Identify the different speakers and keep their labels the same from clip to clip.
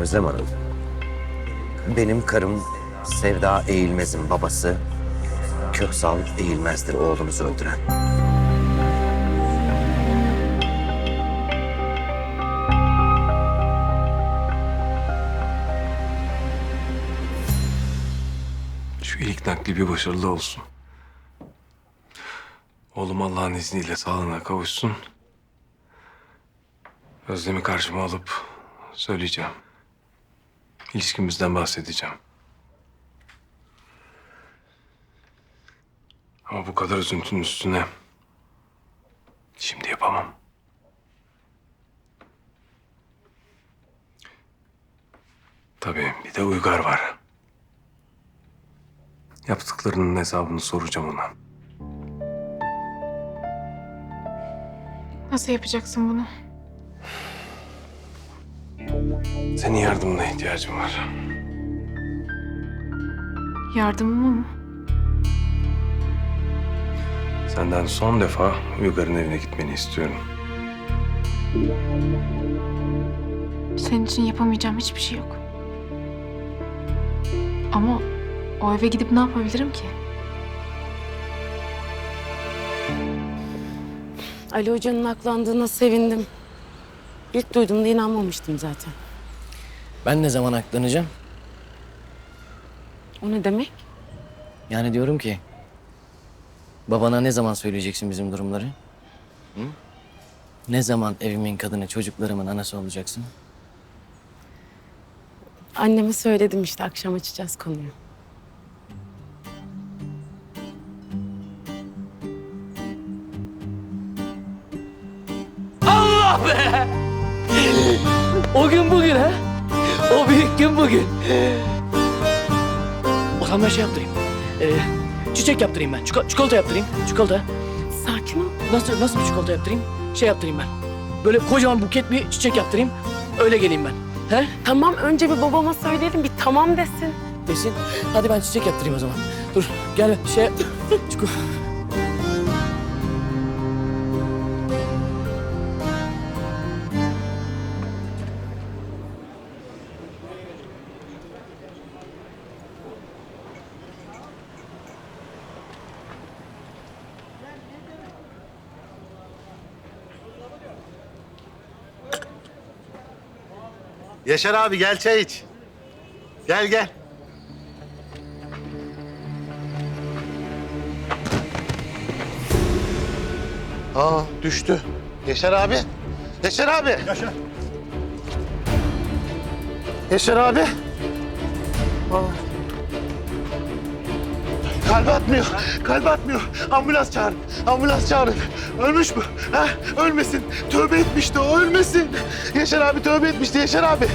Speaker 1: Özlem Hanım. Benim karım Sevda Eğilmez'in babası Köksal Eğilmez'dir oğlunuzu öldüren.
Speaker 2: Şu ilk nakli bir başarılı olsun. Oğlum Allah'ın izniyle sağlığına kavuşsun. Özlem'i karşıma alıp söyleyeceğim. İlişkimizden bahsedeceğim. Ama bu kadar üzüntünün üstüne şimdi yapamam. Tabii bir de Uygar var. Yaptıklarının hesabını soracağım ona.
Speaker 3: Nasıl yapacaksın bunu?
Speaker 2: Senin yardımına ihtiyacım var.
Speaker 3: Yardımımı mı?
Speaker 2: Senden son defa Uygar'ın evine gitmeni istiyorum.
Speaker 3: Senin için yapamayacağım hiçbir şey yok. Ama o eve gidip ne yapabilirim ki?
Speaker 4: Ali Hoca'nın aklandığına sevindim. İlk duyduğumda inanmamıştım zaten.
Speaker 5: Ben ne zaman aklanacağım?
Speaker 4: O ne demek?
Speaker 5: Yani diyorum ki... Babana ne zaman söyleyeceksin bizim durumları? Hı? Ne zaman evimin kadını, çocuklarımın anası olacaksın?
Speaker 4: Anneme söyledim işte akşam açacağız konuyu.
Speaker 5: O gün bugün ha? O büyük gün bugün. O zaman ben şey yaptırayım. Ee, çiçek yaptırayım ben. Çiko- çikolata yaptırayım. Çikolata.
Speaker 4: Sakin ol.
Speaker 5: Nasıl nasıl bir çikolata yaptırayım? Şey yaptırayım ben. Böyle kocaman buket bir çiçek yaptırayım. Öyle geleyim ben. He?
Speaker 4: Tamam önce bir babama söyleyelim bir tamam desin.
Speaker 5: Desin. Hadi ben çiçek yaptırayım o zaman. Dur gel şey... Çiko...
Speaker 6: Yaşar abi gel çay iç. Gel gel. Aa düştü. Yaşar abi. Yaşar abi. Yaşar. Yaşar abi. Aa. Kalbi atmıyor. Kalbi atmıyor. Ambulans çağırın. Ambulans çağırın. Ölmüş mü? Ha? Ölmesin. Tövbe etmişti o. Ölmesin. Yaşar abi tövbe etmişti. Yaşar abi.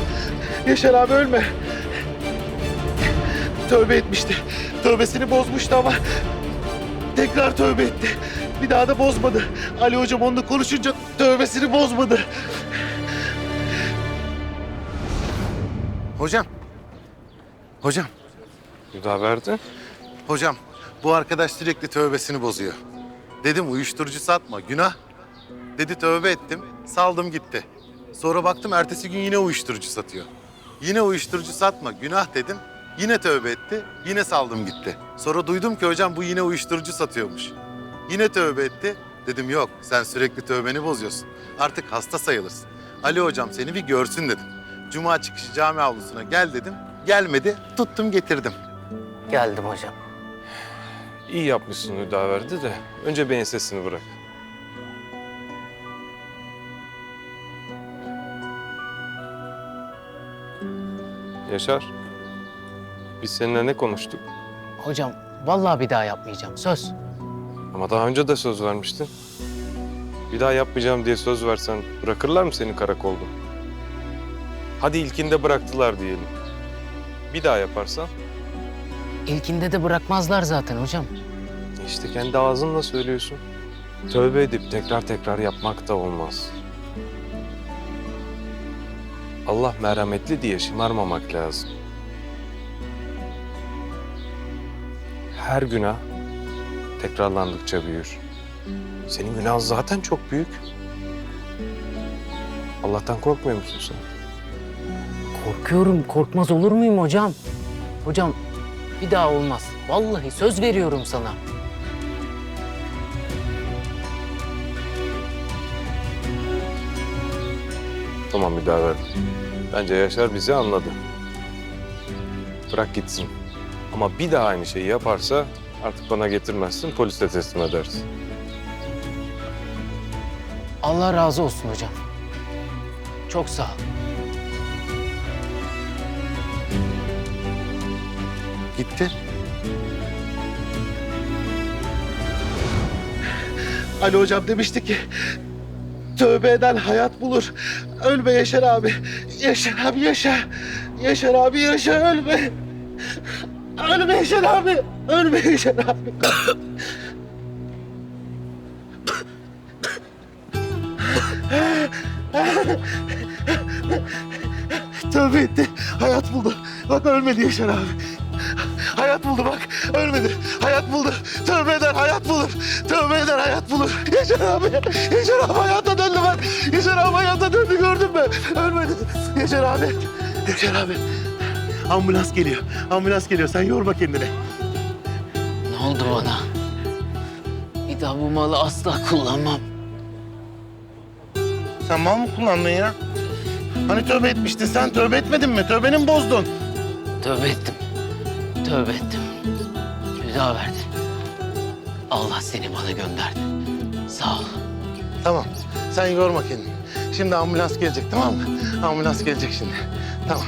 Speaker 6: Yaşar abi ölme. Tövbe etmişti. Tövbesini bozmuştu ama tekrar tövbe etti. Bir daha da bozmadı. Ali hocam onunla konuşunca tövbesini bozmadı. Hocam. Hocam.
Speaker 2: Hüdaverdi.
Speaker 6: Hocam bu arkadaş sürekli tövbesini bozuyor. Dedim uyuşturucu satma günah. Dedi tövbe ettim saldım gitti. Sonra baktım ertesi gün yine uyuşturucu satıyor. Yine uyuşturucu satma günah dedim. Yine tövbe etti yine saldım gitti. Sonra duydum ki hocam bu yine uyuşturucu satıyormuş. Yine tövbe etti. Dedim yok sen sürekli tövbeni bozuyorsun. Artık hasta sayılırsın. Ali hocam seni bir görsün dedim. Cuma çıkışı cami avlusuna gel dedim. Gelmedi tuttum getirdim.
Speaker 5: Geldim hocam.
Speaker 2: İyi yapmışsın Hüdaverdi de önce bir ensesini bırak. Yaşar. Biz seninle ne konuştuk?
Speaker 5: Hocam vallahi bir daha yapmayacağım. Söz.
Speaker 2: Ama daha önce de söz vermiştin. Bir daha yapmayacağım diye söz versen bırakırlar mı seni karakolda? Hadi ilkinde bıraktılar diyelim. Bir daha yaparsan
Speaker 5: İlkinde de bırakmazlar zaten hocam.
Speaker 2: işte kendi ağzınla söylüyorsun. Tövbe edip tekrar tekrar yapmak da olmaz. Allah merhametli diye şımarmamak lazım. Her günah tekrarlandıkça büyür. Senin günahın zaten çok büyük. Allah'tan korkmuyor musun sen?
Speaker 7: Korkuyorum. Korkmaz olur muyum hocam? Hocam bir daha olmaz. Vallahi söz veriyorum sana.
Speaker 2: Tamam bir daha ver. Bence Yaşar bizi anladı. Bırak gitsin. Ama bir daha aynı şeyi yaparsa artık bana getirmezsin, polise teslim edersin.
Speaker 7: Allah razı olsun hocam. Çok sağ ol.
Speaker 6: Gitti. Ali hocam demişti ki tövbe eden hayat bulur. Ölme Yaşar abi. Yaşar abi yaşa. Yaşar abi yaşa ölme. Ölme Yaşar abi. Ölme Yaşar abi. Tövbe etti. Hayat buldu. Bak ölmedi Yaşar abi. Hayat buldu bak. Ölmedi. Hayat buldu. Tövbe eder hayat bulur. Tövbe eder hayat bulur. Yaşar abi. Yaşar abi hayata döndü bak. Yaşar abi hayata döndü gördün mü? Ölmedi. Yaşar abi. Yaşar abi. Ambulans geliyor. Ambulans geliyor. Sen yorma kendini.
Speaker 7: Ne oldu bana? Bir daha bu malı asla kullanmam.
Speaker 6: Sen mal mı kullandın ya? Hani tövbe etmiştin sen tövbe etmedin mi? Tövbeni mi bozdun?
Speaker 7: Tövbe ettim. Tövbe ettim. Daha verdi. Allah seni bana gönderdi. Sağ ol.
Speaker 6: Tamam. Sen yorma kendini. Şimdi ambulans gelecek tamam mı? Ambulans gelecek şimdi. Tamam.